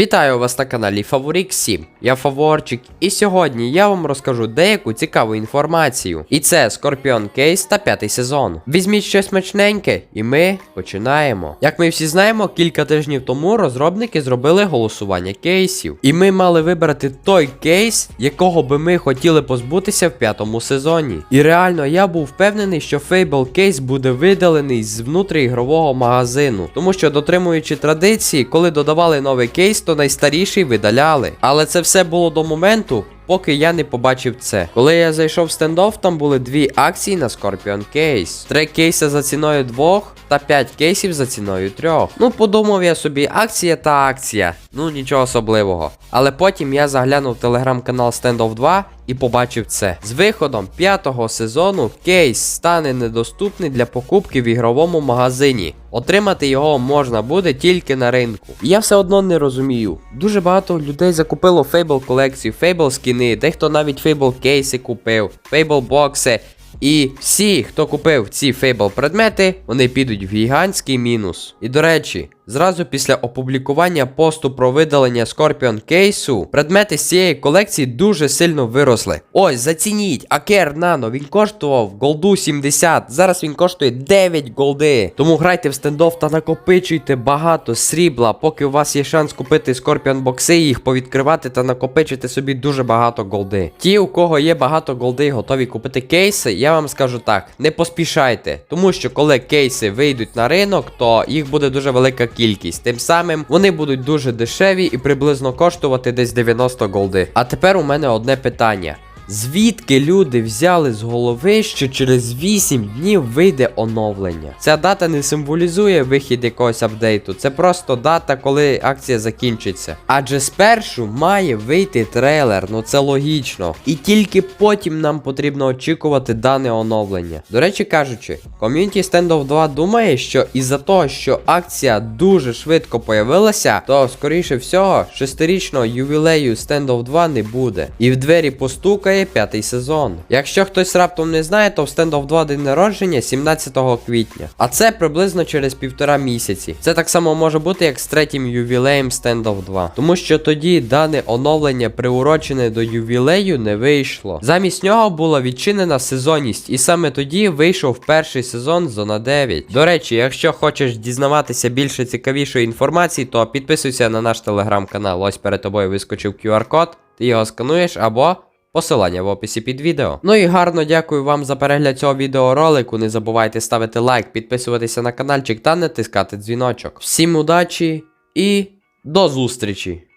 Вітаю вас на каналі Фаворік 7. Я Фаворчик, і сьогодні я вам розкажу деяку цікаву інформацію. І це Scorpion Case та п'ятий сезон. Візьміть щось смачненьке, і ми починаємо. Як ми всі знаємо, кілька тижнів тому розробники зробили голосування кейсів. І ми мали вибрати той кейс, якого би ми хотіли позбутися в п'ятому сезоні. І реально я був впевнений, що Fable Кейс буде видалений з внутріігрового магазину, тому що дотримуючи традиції, коли додавали новий кейс, то найстаріший видаляли. Але це все було до моменту. Поки я не побачив це. Коли я зайшов в стендофф, там були дві акції на Scorpion Case. Три кейси за ціною двох та п'ять кейсів за ціною трьох. Ну, подумав я собі, акція та акція. Ну нічого особливого. Але потім я заглянув телеграм-канал Standoff 2 і побачив це. З виходом п'ятого сезону кейс стане недоступний для покупки в ігровому магазині. Отримати його можна буде тільки на ринку. Я все одно не розумію. Дуже багато людей закупило Fable колекцію, Fable скіни, дехто навіть Fable кейси купив, Fable бокси. І всі, хто купив ці Fable предмети, вони підуть в гігантський мінус. І до речі, зразу після опублікування посту про видалення Scorpion кейсу, предмети з цієї колекції дуже сильно виросли. Ось, зацініть, Акер Nano, він коштував голду 70, зараз він коштує 9 голди. Тому грайте в стендофф та накопичуйте багато срібла, поки у вас є шанс купити Scorpion бокси, їх повідкривати та накопичити собі дуже багато голди. Ті, у кого є багато голди і готові купити кейси, я вам скажу так: не поспішайте, тому що коли кейси вийдуть на ринок, то їх буде дуже велика кількість. Тим самим вони будуть дуже дешеві і приблизно коштувати десь 90 голди. А тепер у мене одне питання. Звідки люди взяли з голови, що через 8 днів вийде оновлення? Ця дата не символізує вихід якогось апдейту, це просто дата, коли акція закінчиться. Адже спершу має вийти трейлер, ну це логічно. І тільки потім нам потрібно очікувати дане оновлення. До речі кажучи, ком'юніті Standoff 2 думає, що із-за того, що акція дуже швидко появилася, то скоріше всього шестирічного ювілею Standoff 2 не буде. І в двері постукає п'ятий сезон. Якщо хтось раптом не знає, то в Standoff 2 день народження 17 квітня. А це приблизно через півтора місяці. Це так само може бути, як з третім ювілеєм Standoff 2. Тому що тоді дане оновлення, приурочене до ювілею, не вийшло. Замість нього була відчинена сезонність, і саме тоді вийшов перший сезон Зона 9. До речі, якщо хочеш дізнаватися більше цікавішої інформації, то підписуйся на наш телеграм-канал. Ось перед тобою вискочив QR-код, ти його скануєш або. Посилання в описі під відео. Ну і гарно дякую вам за перегляд цього відеоролику. Не забувайте ставити лайк, підписуватися на каналчик та натискати дзвіночок. Всім удачі і до зустрічі!